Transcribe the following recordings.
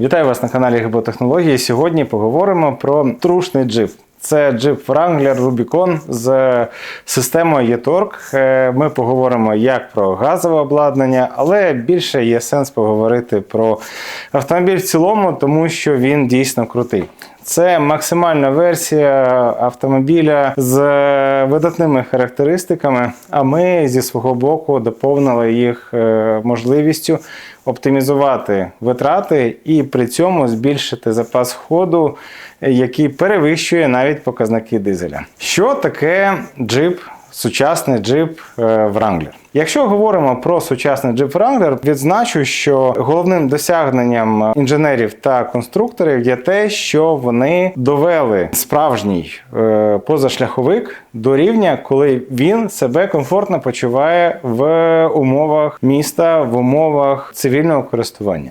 Вітаю вас на каналі Гіботехнології. Сьогодні поговоримо про трушний джип. Це джип Wrangler Rubicon з системою e-Torque. Е, Ми поговоримо як про газове обладнання, але більше є сенс поговорити про автомобіль в цілому, тому що він дійсно крутий. Це максимальна версія автомобіля з видатними характеристиками, а ми зі свого боку доповнили їх е, можливістю оптимізувати витрати і при цьому збільшити запас ходу, який перевищує навіть показники дизеля. Що таке джип? Сучасний джип е, Wrangler. Якщо говоримо про сучасний джип Wrangler, відзначу, що головним досягненням інженерів та конструкторів є те, що вони довели справжній е, позашляховик до рівня, коли він себе комфортно почуває в умовах міста, в умовах цивільного користування.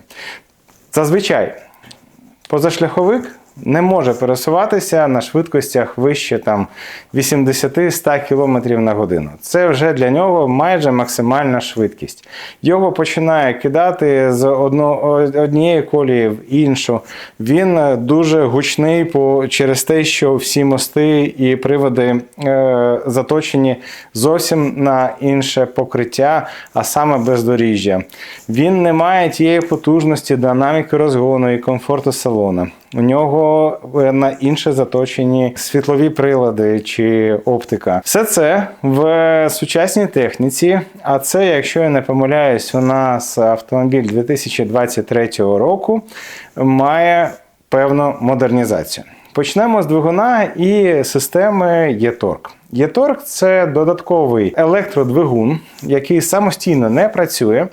Зазвичай позашляховик не може пересуватися на швидкостях вище там 80-100 км на годину. Це вже для нього майже максимальна швидкість. Його починає кидати з однієї колії в іншу. Він дуже гучний по, через те, що всі мости і приводи е, заточені зовсім на інше покриття, а саме бездоріжжя. Він не має тієї потужності, динаміки розгону і комфорту салону. У нього е, на інше заточені світлові прилади чи оптика. Все це в сучасній техніці. А це, якщо я не помиляюсь, у нас автомобіль 2023 року має певну модернізацію. Почнемо з двигуна і системи e-Torque. e-Torque – це додатковий електродвигун, який самостійно не працює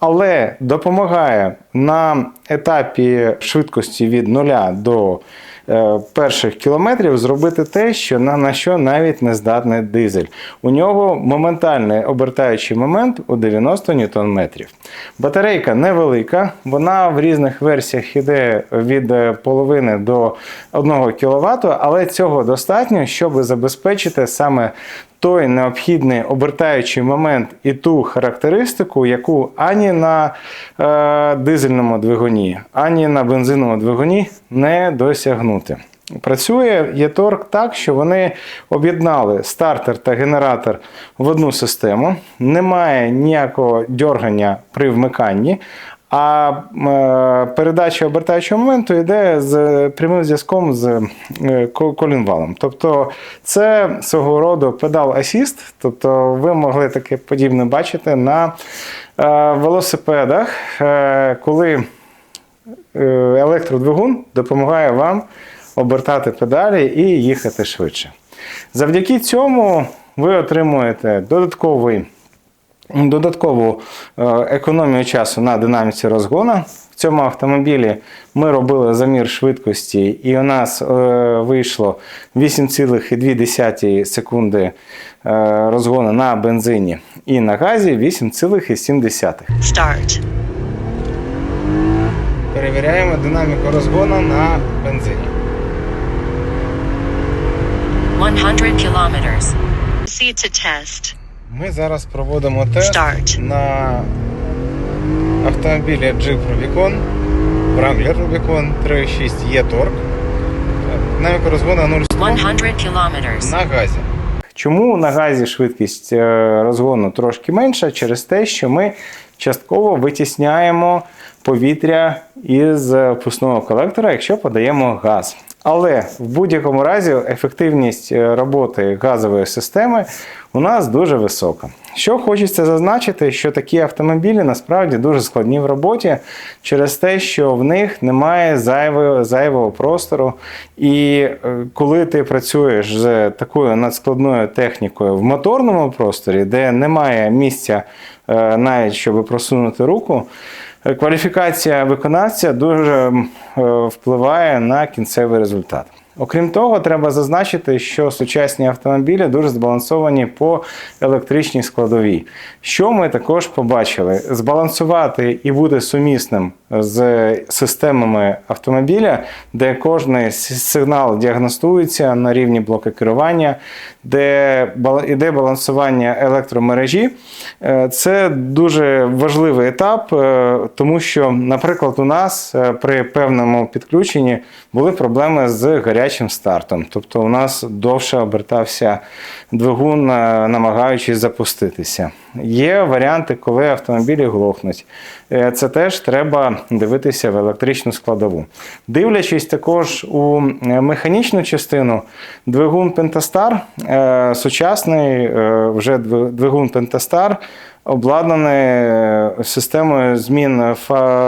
але допомагає на етапі швидкості від 0 до е, перших кілометрів зробити те, що на, на що навіть не здатний дизель. У нього моментальний обертаючий момент у 90 Нм. Батарейка невелика, вона в різних версіях йде від е, половини до 1 кВт, але цього достатньо, щоб забезпечити саме той необхідний обертаючий момент і ту характеристику, яку ані на е, дизельному двигуні, ані на бензиновому двигуні не досягнути. Працює e-Torque так, що вони об'єднали стартер та генератор в одну систему. Немає ніякого дьоргання при вмиканні, а е, передача обертаючого моменту йде з прямим зв'язком з е, колінвалом. Тобто це свого роду педал асіст, тобто ви могли таке подібне бачити на е, велосипедах, коли електродвигун допомагає вам обертати педалі і їхати швидше. Завдяки цьому ви отримуєте додатковий. Додаткову економію часу на динаміці розгону. В цьому автомобілі ми робили замір швидкості, і у нас вийшло 8,2 секунди розгону на бензині і на газі 8,7. Start. Перевіряємо динаміку розгону на бензині. 100 kilometers. Proceed to test. Ми зараз проводимо тест Start. на автомобілі Jeep Rubicon, Wrangler Rubicon 3.6 e-Torque. Динаміка розгону 0 100 kilometers. на газі. Чому на газі швидкість е, розгону трошки менша? Через те, що ми частково витісняємо повітря із пусного колектора, якщо подаємо газ. Але в будь-якому разі ефективність е, роботи газової системи у нас дуже висока. Що хочеться зазначити, що такі автомобілі насправді дуже складні в роботі через те, що в них немає зайвого, зайвого простору. І е, коли ти працюєш з такою надскладною технікою в моторному просторі, де немає місця е, навіть щоб просунути руку. Кваліфікація виконавця дуже е, впливає на кінцевий результат. Окрім того, треба зазначити, що сучасні автомобілі дуже збалансовані по електричній складовій. Що ми також побачили? Збалансувати і бути сумісним з системами автомобіля, де кожний сигнал діагностується на рівні блоку керування, де іде балансування електромережі. Е, Це дуже важливий етап, е, тому що, наприклад, у нас е, при певному підключенні були проблеми з гарячим стартом. Тобто у нас довше обертався двигун, е, намагаючись запуститися. Є варіанти, коли автомобілі глохнуть. Е, Це теж треба дивитися в електричну складову. Дивлячись також у е, механічну частину, двигун е, сучасний вже двигун Pentastar, обладнаний е, системою змін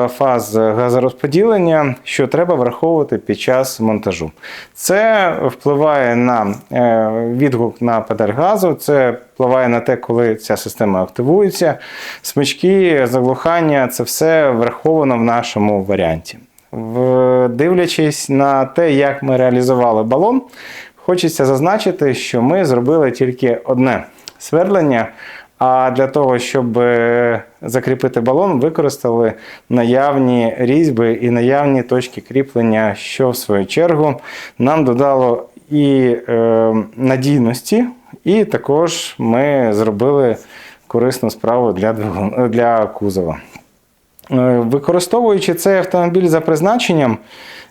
фаз газорозподілення, що треба враховувати під час монтажу. Це впливає на е, відгук на педаль газу, це впливає на те, коли ця система активується. Смички, заглухання це все враховано в нашому варіанті. Дивлячись на те, як ми реалізували балон, хочеться зазначити, що ми зробили тільки одне свердлення. А для того, щоб е, закріпити балон, використали наявні різьби і наявні точки кріплення, що в свою чергу нам додало і е, надійності, і також ми зробили корисну справу для, для кузова. Е, Використовуючи цей автомобіль за призначенням,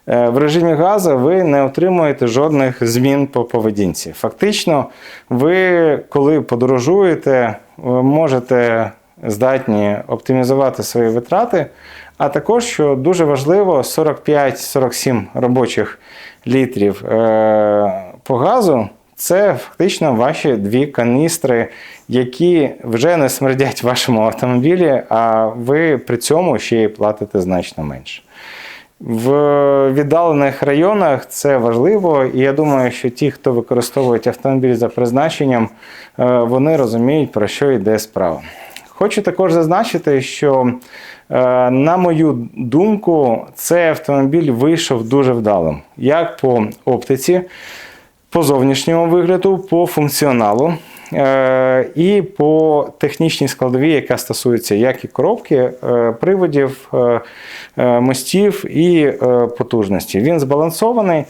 е, в режимі газу ви не отримуєте жодних змін по поведінці. Фактично, ви, коли подорожуєте, можете здатні оптимізувати свої витрати, а також, що дуже важливо, 45-47 робочих літрів е, по газу це фактично ваші дві каністри, які вже не смердять вашому автомобілі, а ви при цьому ще й платите значно менше. В віддалених районах це важливо, і я думаю, що ті, хто використовують автомобіль за призначенням, е, вони розуміють, про що йде справа. Хочу також зазначити, що, е, на мою думку, цей автомобіль вийшов дуже вдалим. Як по оптиці, по зовнішньому вигляду, по функціоналу е, і по технічній складовій, яка стосується як і коробки, е, приводів, е, мостів і потужності. Він збалансований,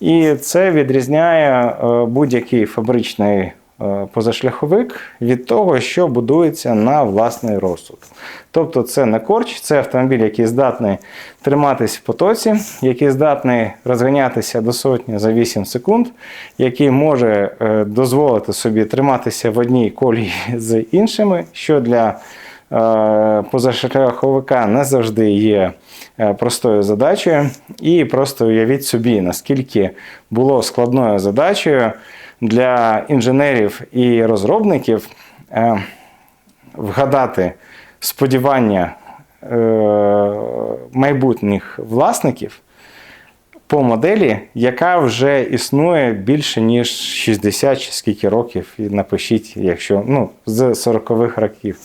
і це відрізняє будь-який фабричний позашляховик від того, що будується на власний розсуд. Тобто це не корч, це автомобіль, який здатний триматись в потоці, який здатний розганятися до сотні за 8 секунд, який може е, дозволити собі триматися в одній колії з іншими, що для е, позашляховика не завжди є е, простою задачею. І просто уявіть собі, наскільки було складною задачею для інженерів і розробників е, вгадати сподівання е, майбутніх власників по моделі, яка вже існує більше ніж 60 чи скільки років. І напишіть, якщо ну, з 40-х років.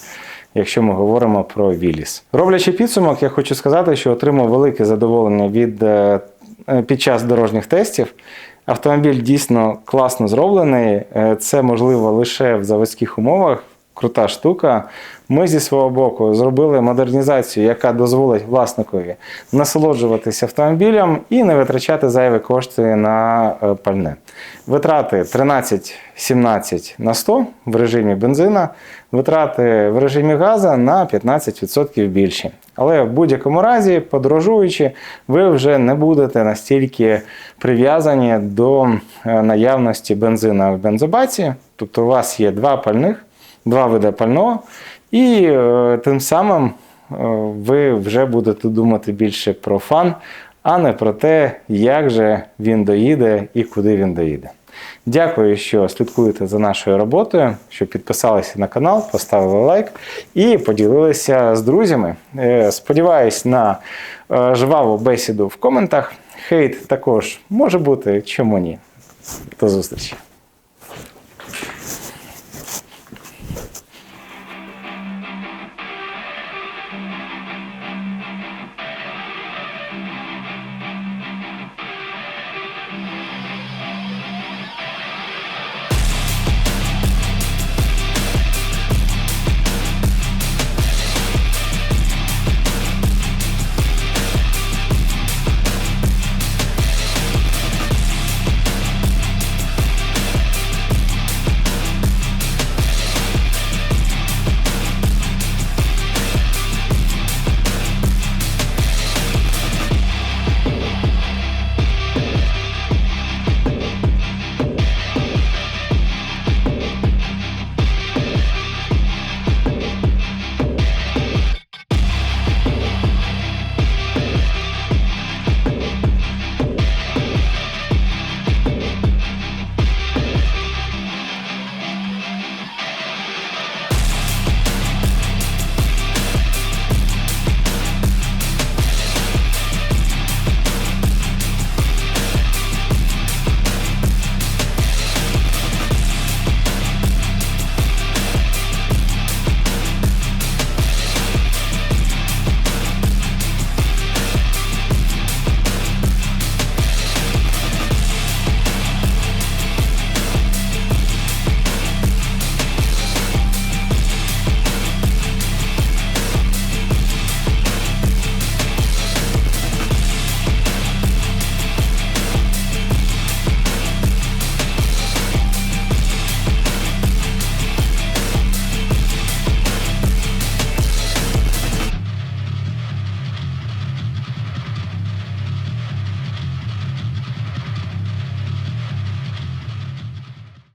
Якщо ми говоримо про Віліс. Роблячи підсумок, я хочу сказати, що отримав велике задоволення від е, е, під час дорожніх тестів. Автомобіль дійсно класно зроблений. Е, Це можливо лише в заводських умовах. Крута штука. Ми зі свого боку зробили модернізацію, яка дозволить власникові насолоджуватися автомобілем і не витрачати зайві кошти на е, пальне. Витрати 13-17 на 100 в режимі бензина, витрати в режимі газу на 15% більші. Але в будь-якому разі, подорожуючи, ви вже не будете настільки прив'язані до е, наявності бензина в бензобаці. Тобто у вас є два пальних, два види пального, і е, тим самим е, ви вже будете думати більше про фан, а не про те, як же він доїде і куди він доїде. Дякую, що слідкуєте за нашою роботою, що підписалися на канал, поставили лайк і поділилися з друзями. Е, Сподіваюсь на жваву бесіду в коментах. Хейт також може бути, чому ні. До зустрічі!